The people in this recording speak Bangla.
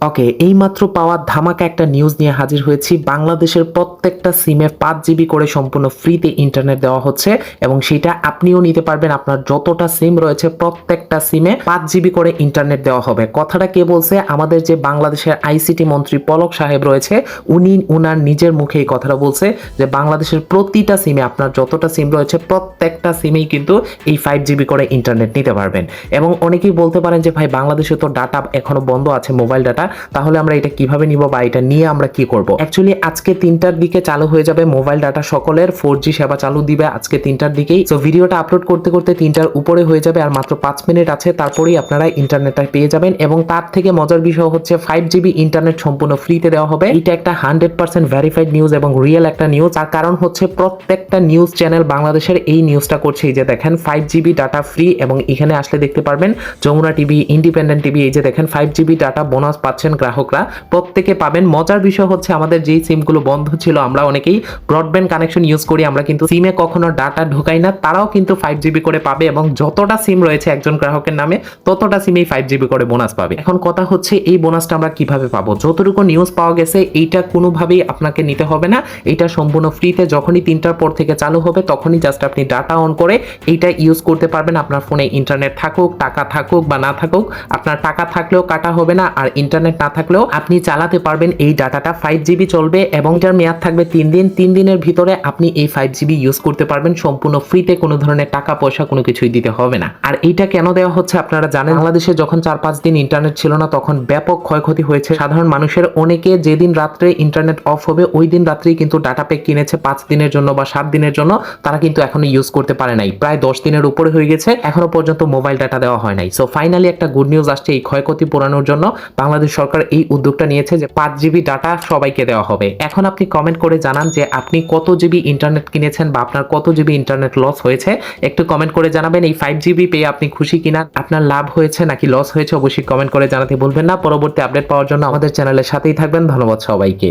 ওকে, এইমাত্র পাওয়া ধামাকা একটা নিউজ নিয়ে হাজির হয়েছি। বাংলাদেশের প্রত্যেকটা সিমে পাঁচ জিবি করে সম্পূর্ণ ফ্রিতে ইন্টারনেট দেওয়া হচ্ছে এবং সেটা আপনিও নিতে পারবেন। আপনার যতটা সিম রয়েছে প্রত্যেকটা সিমে পাঁচ জিবি করে ইন্টারনেট দেওয়া হবে। কথাটা কে বলছে? আমাদের যে বাংলাদেশের আইসিটি মন্ত্রী পলক সাহেব রয়েছে, উনি উনার নিজের মুখে এই কথাটা বলছে যে বাংলাদেশের প্রতিটা সিমে আপনার যতটা সিম রয়েছে প্রত্যেকটা সিমেই কিন্তু এই ফাইভ জিবি করে ইন্টারনেট নিতে পারবেন। এবং অনেকেই বলতে পারেন যে, ভাই, বাংলাদেশে তো ডাটা এখনও বন্ধ আছে মোবাইল ডাটা তাহলে আমরা এটা কীভাবে নিব বা এটা নিয়ে আমরা কি করব? অ্যাকচুয়ালি আজকে তিনটার দিকে চালু হয়ে যাবে মোবাইল ডাটা সকলের ফোর সেবা চালু দিবে আজকে তিনটার দিকেই। তো ভিডিওটা আপলোড করতে করতে তিনটার উপরে হয়ে যাবে আর মাত্র পাঁচ মিনিট আছে, তারপরেই আপনারা ইন্টারনেটটা পেয়ে যাবেন এবং তার থেকে মজার বিষয় হচ্ছে ফাইভ জিবি ইন্টারনেট সম্পূর্ণ ফ্রিতে দেওয়া হবে। এটা একটা হান্ড্রেড পার্সেন্ট ভেরিফাইড নিউজ এবং রিয়েল একটা নিউজ তার কারণ হচ্ছে প্রত্যেকটা নিউজ চ্যানেল বাংলাদেশের এই নিউজটা করছে। এই যে দেখেন ফাইভ জিবি ডাটা ফ্রি এবং এখানে আসলে দেখতে পারবেন যমুনা টিভি ইন্ডিপেন্ডেন্ট টিভি, এই যে দেখেন ফাইভ জিবি ডাটা বোনাস পাচ্ছেন গ্রাহকরা। প্রত্যেকে পাবেন। মজার বিষয় হচ্ছে আমাদের যেই সিমগুলো বন্ধ ছিল, আমরা অনেকেই ব্রডব্যান্ড কানেকশন ইউজ করি, আমরা কিন্তু সিমে কখনো ডাটা ঢুকাই না, তারাও কিন্তু ফাইভ জিবি করে পাবে এবং যতটা সিম রয়েছে একজন গ্রাহকের নামে, ততটা সিমেই ফাইভ জিবি করে বোনাস পাবে। এখন কথা হচ্ছে এই বোনাসটা আমরা কীভাবে পাবো? যতটুকু নিউজ পাওয়া গেছে, এইটা কোনোভাবেই আপনাকে নিতে হবে না। এটা সম্পূর্ণ ফ্রিতে যখনই তিনটার পর থেকে চালু হবে, তখনই জাস্ট আপনি ডাটা অন করে এইটা ইউজ করতে পারবেন। আপনার ফোনে ইন্টারনেট থাকুক, টাকা থাকুক বা না থাকুক, আপনার টাকা থাকলেও কাটা হবে না। আর ইন্টারনেট না থাকলেও আপনি চালাতে পারবেন এই ডাটাটা। ফাইভ জিবি চলবে এবং এটার মেয়াদ থাকবে তিন দিন। তিন দিনের ভিতরে আপনি এই ফাইভ জিবি ইউজ করতে পারবেন। সম্পূর্ণ ফ্রিতে কোনো ধরনের টাকা, পয়সা কোনো কিছুই দিতে হবে না। আর এইটা কেন দেওয়া হচ্ছে আপনারা জানেন? বাংলাদেশে যখন চার পাঁচ দিন ইন্টারনেট ছিল না, তখন ব্যাপক ক্ষয়ক্ষতি হয়েছে। সাধারণ মানুষের অনেকে যেদিন রাত্রে ইন্টারনেট অফ হবে, ওই দিন রাত্রেই কিন্তু ডাটা প্যাক কিনেছে। পাঁচ দিনের জন্য বা সাত দিনের জন্য তারা কিন্তু এখনও ইউজ করতে পারে নাই। প্রায় দশ দিনের উপরে হয়ে গেছে। এখনও পর্যন্ত মোবাইল ডাটা দেওয়া হয় নাই। সো ফাইনালি একটা গুড নিউজ আসছে এই ক্ষয়ক্ষতি পোড়ানোর জন্য। বাংলাদেশ সরকার এই উদ্যোগটা নিয়েছে যে পাঁচ জিবি ডাটা সবাইকে দেওয়া হবে। এখন আপনি কমেন্ট করে জানান যে আপনি কত জিবি ইন্টারনেট কিনেছেন বা আপনার কত জিবি ইন্টারনেট লস হয়েছে। একটু কমেন্ট করে জানাবেন এই ফাইভ জিবি পেয়ে আপনি খুশি কিনা, আপনার লাভ হয়েছে নাকি লস হয়েছে অবশ্যই কমেন্ট করে জানাতে ভুলবেন না। পরবর্তী আপডেট পাওয়ার জন্য আমাদের চ্যানেলের সাথেই থাকবেন। ধন্যবাদ সবাইকে।